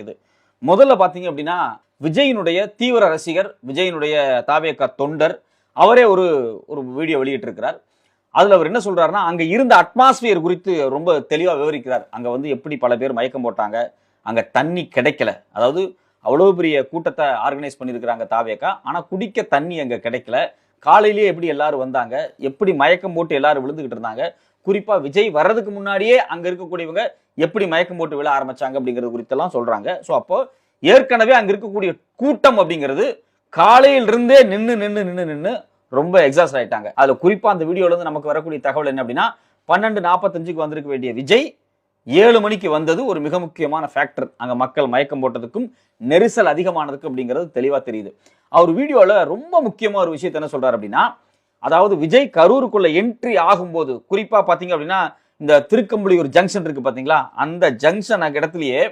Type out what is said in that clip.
இது. முதல்ல பார்த்தீங்க அப்படின்னா விஜயினுடைய தீவிர ரசிகர் விஜயினுடைய தாவேக்கா தொண்டர் அவரே ஒரு ஒரு வீடியோ வெளியிட்டிருக்கிறார். அதுல அவர் என்ன சொல்றாருன்னா அங்கே இருந்த அட்மாஸ்பியர் குறித்து ரொம்ப தெளிவாக விவரிக்கிறார். அங்கே வந்து எப்படி பல பேர் மயக்கம் போட்டாங்க அங்க தண்ணி கிடைக்கல. அதாவது அவ்வளோ பெரிய கூட்டத்தை ஆர்கனைஸ் பண்ணியிருக்கிறாங்க தாவேக்கா ஆனால் குடிக்க தண்ணி அங்கே கிடைக்கல. காலையிலேயே எப்படி எல்லாரும் வந்தாங்க? எப்படி மயக்கம் போட்டு எல்லாரும் விழுந்துகிட்டு இருந்தாங்க? குறிப்பா விஜய் வர்றதுக்கு முன்னாடியே அங்க இருக்கக்கூடியவங்க எப்படி மயக்கம் போட்டு விழ ஆரம்பிச்சாங்க அப்படிங்கிறது குறித்தெல்லாம் சொல்றாங்க. ஸோ அப்போ ஏற்கனவே அங்க இருக்கக்கூடிய கூட்டம் அப்படிங்கிறது காலையிலிருந்தே நின்று நின்று நின்று நின்று ரொம்ப எக்ஸாஸ்ட் ஆயிட்டாங்க. அதுல குறிப்பா அந்த வீடியோல இருந்து நமக்கு வரக்கூடிய தகவல் என்ன அப்படின்னா பன்னெண்டு நாற்பத்தஞ்சுக்கு வந்திருக்க வேண்டிய விஜய் ஏழு மணிக்கு வந்தது ஒரு மிக முக்கியமான ஃபேக்டர் அங்கே மக்கள் மயக்கம் போட்டதுக்கும் நெரிசல் அதிகமானதுக்கும் அப்படிங்கிறது தெளிவாக தெரியுது. அவர் வீடியோவில் ரொம்ப முக்கியமாக ஒரு விஷயத்த என்ன சொல்கிறார் அப்படின்னா அதாவது விஜய் கரூருக்குள்ளே என்ட்ரி ஆகும்போது குறிப்பாக பார்த்தீங்க அப்படின்னா இந்த திருக்கம்புலியூர் ஜங்ஷன் இருக்குது பார்த்தீங்களா அந்த ஜங்ஷன் இடத்துலையே